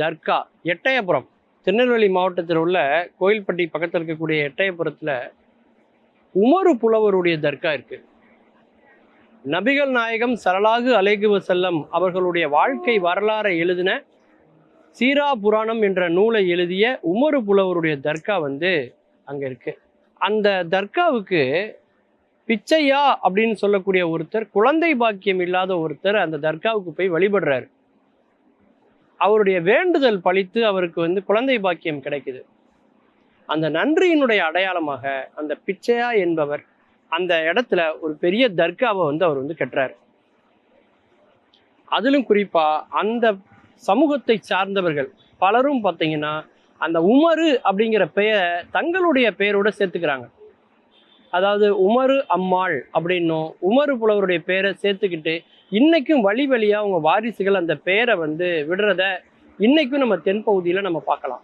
தர்கா எட்டயபுரம். திருநெல்வேலி மாவட்டத்தில் உள்ள கோயில்பட்டி பக்கத்தில் இருக்கக்கூடிய எட்டயபுரத்தில் உமரு புலவருடைய தர்கா இருக்கு. நபிகள் நாயகம் சரலாகு அலைகு வசல்லம் அவர்களுடைய வாழ்க்கை வரலாறை எழுதின சீரா புராணம் என்ற நூலை எழுதிய உமரு புலவருடைய தர்கா வந்து அங்கே இருக்கு. அந்த தர்காவுக்கு பிச்சையா அப்படின்னு சொல்லக்கூடிய ஒருத்தர் குழந்தை பாக்கியம் இல்லாத ஒருத்தர் அந்த தர்காவுக்கு போய் வழிபடுறாரு. அவருடைய வேண்டுதல் பழித்து அவருக்கு வந்து குழந்தை பாக்கியம் கிடைக்குது. அந்த நன்றியினுடைய அடையாளமாக அந்த பிச்சையா என்பவர் அந்த இடத்துல ஒரு பெரிய தர்காவை வந்து அவர் வந்து கட்டுறாரு. அதிலும் குறிப்பா அந்த சமூகத்தை சார்ந்தவர்கள் பலரும் பார்த்தீங்கன்னா அந்த உமரு அப்படிங்கிற பெயரை தங்களுடைய பெயரோட சேர்த்துக்கிறாங்க. அதாவது உமரு அம்மாள் அப்படின்னும் உமரு புலவருடைய பெயரை சேர்த்துக்கிட்டு இன்னைக்கும் வழி வழியாக அவங்க வாரிசுகள் அந்த பெயரை வந்து விடுறத இன்னைக்கும் நம்ம தென்பகுதியில் நம்ம பார்க்கலாம்.